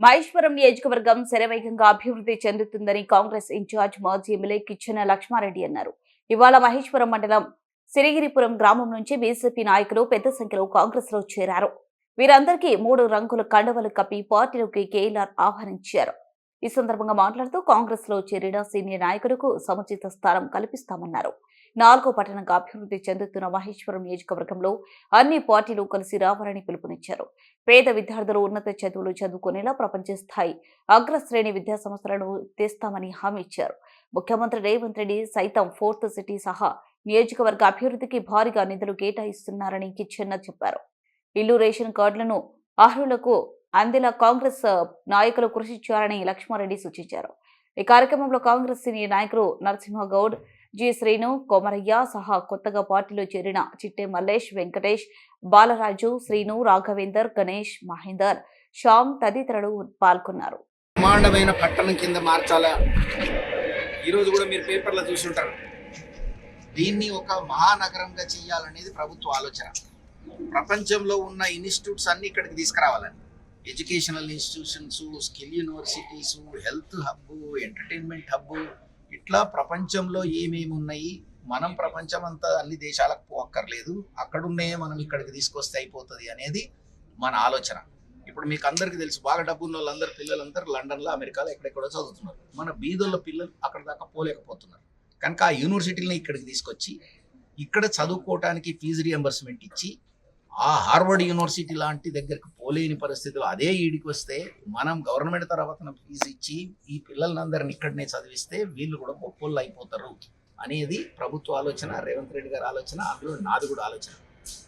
మహేశ్వరం నియోజకవర్గం శరవేగంగా అభివృద్ధి చెందుతుందని కాంగ్రెస్ ఇన్ఛార్జ్ మాజీ ఎమ్మెల్యే కిచ్చెన లక్ష్మారెడ్డి అన్నారు. ఇవాళ మహేశ్వరం మండలం సిరిగిరిపురం గ్రామం నుంచి బీజేపీ నాయకులు పెద్ద సంఖ్యలో కాంగ్రెస్లో చేరారు. వీరందరికీ మూడు రంగుల కండవలు కప్పి పార్టీలోకి కేఎల్ఆర్ ఆహ్వానించారు. ఈ సందర్భంగా మాట్లాడుతూ కాంగ్రెస్లో చేరిన సీనియర్ నాయకులకు సముచిత స్థానం కల్పిస్తామన్నారు. నాలుగో పట్టణంగా అభివృద్ధి చెందుతున్న మహేశ్వరం నియోజకవర్గంలో అన్ని పార్టీలు కలిసి రావాలని పిలుపునిచ్చారు. పేద విద్యార్థులు ఉన్నత చదువులు చదువుకునేలా ప్రపంచ స్థాయి అగ్రశ్రేణి విద్యా సంస్థలను తెస్తామని హామీ ఇచ్చారు. ముఖ్యమంత్రి రేవంత్ రెడ్డి సైతం ఫోర్త్ సిటీ సహా నియోజకవర్గ అభివృద్ధికి భారీగా నిధులు కేటాయిస్తున్నారని కిచ్చెన్న చెప్పారు. ఇల్లు రేషన్ కార్డులను అర్హులకు అందేలా కాంగ్రెస్ నాయకులు కృషి చేయాలని లక్ష్మారెడ్డి సూచించారు. ఈ కార్యక్రమంలో కాంగ్రెస్ సీనియర్ నాయకులు నరసింహగౌడ్ జి. శ్రీను కొమరయ్య సహా కొత్తగా పార్టీలో చేరిన చిట్టే మల్లేష్ వెంకటేష్ బాలరాజు శ్రీను రాఘవేందర్ గణేష్ మహేందర్ శ్యామ్ తదితరులు పాల్గొన్నారు. బ్రహ్మాండమైన పట్టణం కింద మార్చాలా? ఈరోజు కూడా మీరు పేపర్లో చూసుంటారు దీన్ని ఒక మహానగరంగా చేయాలనేది ప్రభుత్వ ఆలోచన. ప్రపంచంలో ఉన్న ఇన్స్టిట్యూట్స్ అన్ని ఇక్కడికి తీసుకురావాలని. Educational institutions skill universities health hub entertainment hub ఇట్లా ప్రపంచంలో ఏమేమి ఉన్నాయి? మనం ప్రపంచం అంతా అన్ని దేశాలకు పోక్కర్లేదు. అక్కడున్నాయే మనం ఇక్కడికి తీసుకొస్తే అయిపోతుంది అనేది మన ఆలోచన. ఇప్పుడు మీకు అందరికీ తెలుసు బాగా డబ్బున్న వాళ్ళందరూ పిల్లలందరూ లండన్లో అమెరికాలో ఎక్కడెక్కడో చదువుతున్నారు. మన బీదోళ్ళ పిల్లలు అక్కడ దాకా పోలేకపోతున్నారు. కనుక ఆ యూనివర్సిటీలని ఇక్కడికి తీసుకొచ్చి ఇక్కడ చదువుకోవటానికి ఫీజు రియంబర్స్మెంట్ ఇచ్చి ఆ హార్వర్డ్ యూనివర్సిటీ లాంటి దగ్గరికి పోలేని పరిస్థితులు అదే ఈడికి వస్తే మనం గవర్నమెంట్ తర్వాత ఫీజు ఇచ్చి ఈ పిల్లలందరిని ఇక్కడనే చదివిస్తే వీళ్ళు కూడా గొప్పళ్ళు అయిపోతారు అనేది ప్రభుత్వ ఆలోచన రేవంత్ రెడ్డి గారి ఆలోచన అందులో నాది కూడా ఆలోచన.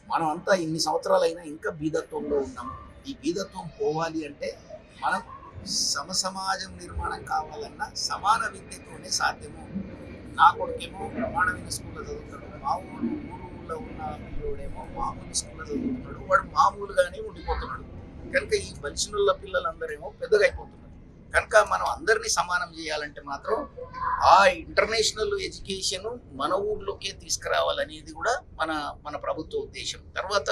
మనం అంతా ఇన్ని సంవత్సరాలైనా ఇంకా బీదత్వంలో ఉన్నాము ఈ బీదత్వం పోవాలి అంటే మనం సమసమాజం నిర్మాణం కావాలన్నా సమాన విద్యతోనే సాధ్యము? నా కొడుకేమో ప్రమాణమైన స్కూల్లో చదువుతాడు మా ఊరు ఊరు స్కూల్లో ఉన్న పిల్లోడేమో మామూలు స్కూల్లో చదువుతున్నాడు. వాడు మామూలుగానే ఉండిపోతున్నాడు. కనుక ఈ బలిసినుల పిల్లలందరేమో పెద్దగా అయిపోతున్నారు కనుక మనం అందరినీ సమానం చేయాలంటే మాత్రం ఆ ఇంటర్నేషనల్ ఎడ్యుకేషన్ మన ఊర్లోకే తీసుకురావాలనేది కూడా మన మన ప్రభుత్వ ఉద్దేశం. తర్వాత